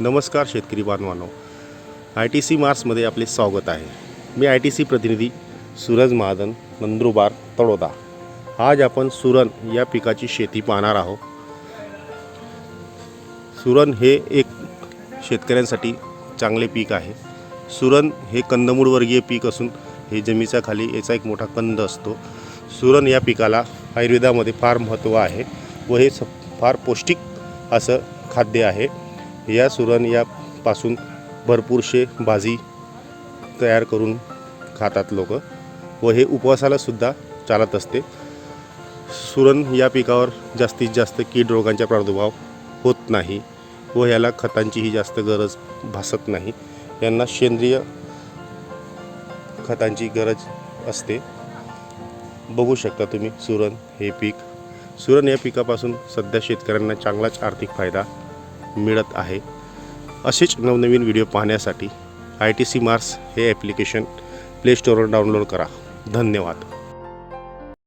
नमस्कार शेतकरी बांधवांनो. आय टी सी मार्समध्ये आपले स्वागत आहे. मी आय टी सी प्रतिनिधी सूरज महाजन नंदुरबार तळोदा. आज आपण सुरण या पिकाची शेती पाहणार आहोत. सुरण हे एक शेतकऱ्यांसाठी चांगले पीक आहे. सुरण हे कंदमूळवर्गीय पीक असून हे जमीच्या खाली याचा एक मोठा कंद असतो. सुरण या पिकाला आयुर्वेदामध्ये फार महत्त्व आहे व हे स फार पौष्टिक असं खाद्य आहे. या सुरण यापासून भरपूरशे भाजी तयार करून खातात लोक व हे उपवासालासुद्धा चालत असते. सुरण या पिकावर जास्तीत जास्त कीड रोगांचा प्रादुर्भाव होत नाही व ह्याला खतांचीही जास्त गरज भासत नाही. यांना सेंद्रिय खतांची गरज असते. बघू शकता तुम्ही सुरण हे पीक. सुरण या पिकापासून सध्या शेतकऱ्यांना चांगलाच आर्थिक फायदा मिळत आहे. असेच नवनवीन व्हिडिओ पाहण्यासाठी आय टी सी मार्स हे ॲप्लिकेशन प्लेश्टोअरवर डाउनलोड करा. धन्यवाद.